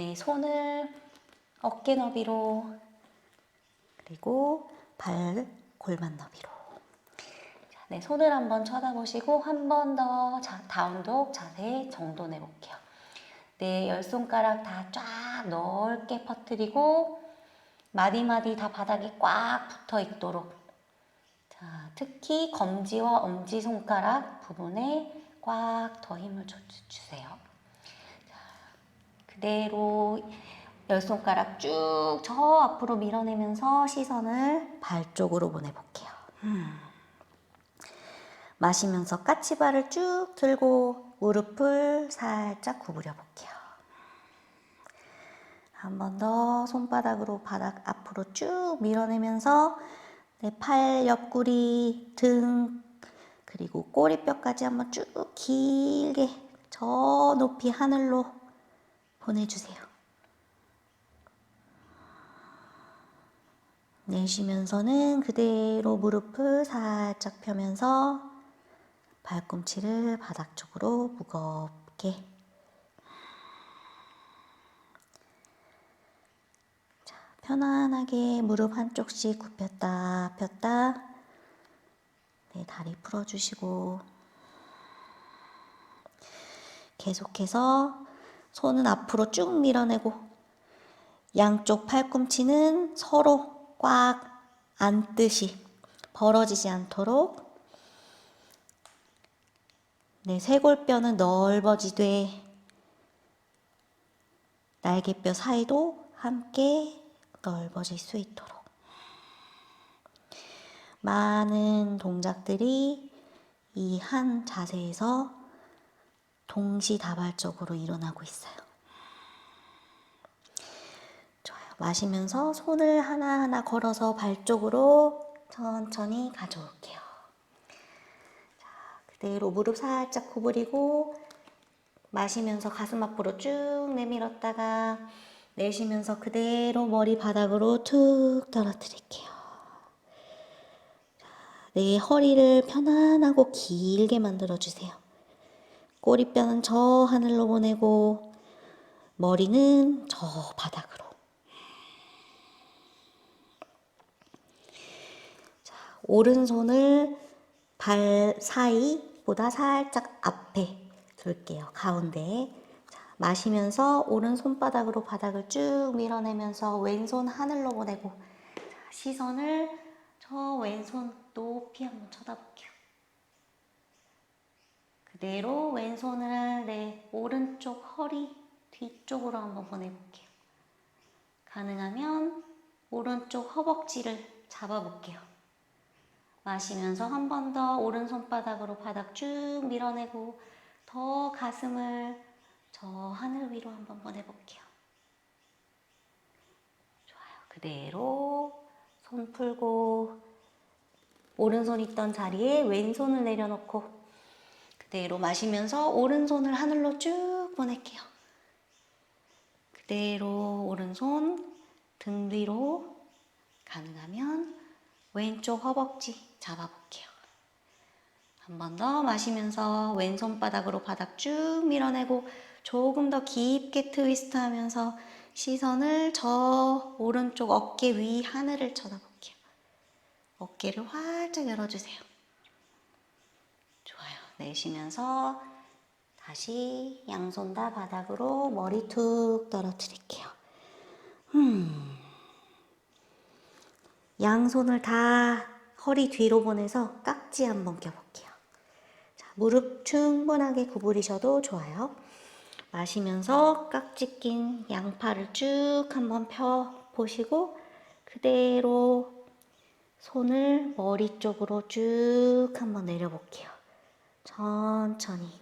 네, 손을 어깨 너비로 그리고 발 골반 너비로. 자, 네, 손을 한번 쳐다보시고 한 번 더 다운독 자세 정돈해 볼게요. 네, 열 손가락 다 쫙 넓게 퍼뜨리고 마디마디 다 바닥에 꽉 붙어 있도록. 자, 특히 검지와 엄지 손가락 부분에 꽉 더 힘을 줘 주세요. 자, 그대로 열 손가락 쭉 저 앞으로 밀어내면서 시선을 발 쪽으로 보내볼게요. 음. 마시면서 까치발을 쭉 들고 무릎을 살짝 구부려 볼게요. 한 번 더 손바닥으로 바닥 앞으로 쭉 밀어내면서 내 팔 옆구리, 등, 그리고 꼬리뼈까지 한번 쭉 길게 저 높이 하늘로 보내주세요. 내쉬면서는 그대로 무릎을 살짝 펴면서 발꿈치를 바닥 쪽으로 무겁게. 자, 편안하게 무릎 한쪽씩 굽혔다 폈다. 네, 다리 풀어주시고. 계속해서 손은 앞으로 쭉 밀어내고 양쪽 팔꿈치는 서로 꽉 안듯이 벌어지지 않도록 네, 쇄골뼈는 넓어지되 날개뼈 사이도 함께 넓어질 수 있도록. 많은 동작들이 이 한 자세에서 동시다발적으로 일어나고 있어요. 좋아요. 마시면서 손을 하나하나 걸어서 발 쪽으로 천천히 가져올게요. 자, 그대로 무릎 살짝 구부리고 마시면서 가슴 앞으로 쭉 내밀었다가 내쉬면서 그대로 머리 바닥으로 툭 떨어뜨릴게요. 내 허리를 편안하고 길게 만들어 주세요. 꼬리뼈는 저 하늘로 보내고 머리는 저 바닥으로. 자, 오른손을 발 사이보다 살짝 앞에 둘게요. 가운데. 자, 마시면서 오른 손바닥으로 바닥을 쭉 밀어내면서 왼손 하늘로 보내고 자, 시선을 저 왼손 높이 한번 쳐다볼게요. 그대로 왼손을 내 오른쪽 허리 뒤쪽으로 한번 보내볼게요. 가능하면 오른쪽 허벅지를 잡아볼게요. 마시면서 한 번 더 오른손바닥으로 바닥 쭉 밀어내고 더 가슴을 저 하늘 위로 한번 보내볼게요. 좋아요. 그대로 손 풀고 오른손 있던 자리에 왼손을 내려놓고 그대로 마시면서 오른손을 하늘로 쭉 보낼게요. 그대로 오른손 등 뒤로 가능하면 왼쪽 허벅지 잡아볼게요. 한 번 더 마시면서 왼손 바닥으로 바닥 쭉 밀어내고 조금 더 깊게 트위스트 하면서 시선을 저 오른쪽 어깨 위 하늘을 쳐다볼게요. 어깨를 활짝 열어주세요. 좋아요. 내쉬면서 다시 양손 다 바닥으로 머리 툭 떨어뜨릴게요. 음. 양손을 다 허리 뒤로 보내서 깍지 한번 껴볼게요. 자, 무릎 충분하게 구부리셔도 좋아요. 마시면서 깍지 낀 양팔을 쭉 한번 펴 보시고 그대로 손을 머리 쪽으로 쭉 한번 내려볼게요. 천천히.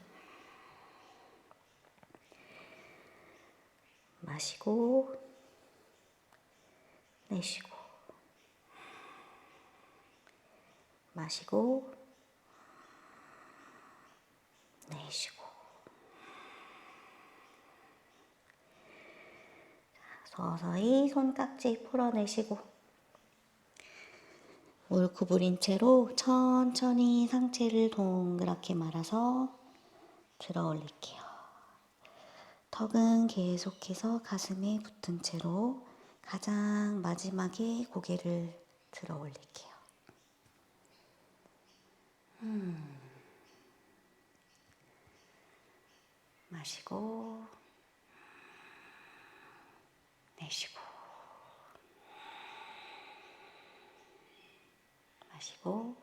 마시고 내쉬고. 마시고 내쉬고. 서서히 손깍지 풀어내시고 물 구부린 채로 천천히 상체를 동그랗게 말아서 들어 올릴게요. 턱은 계속해서 가슴에 붙은 채로 가장 마지막에 고개를 들어 올릴게요. 음. 마시고, 내쉬고, 마시고,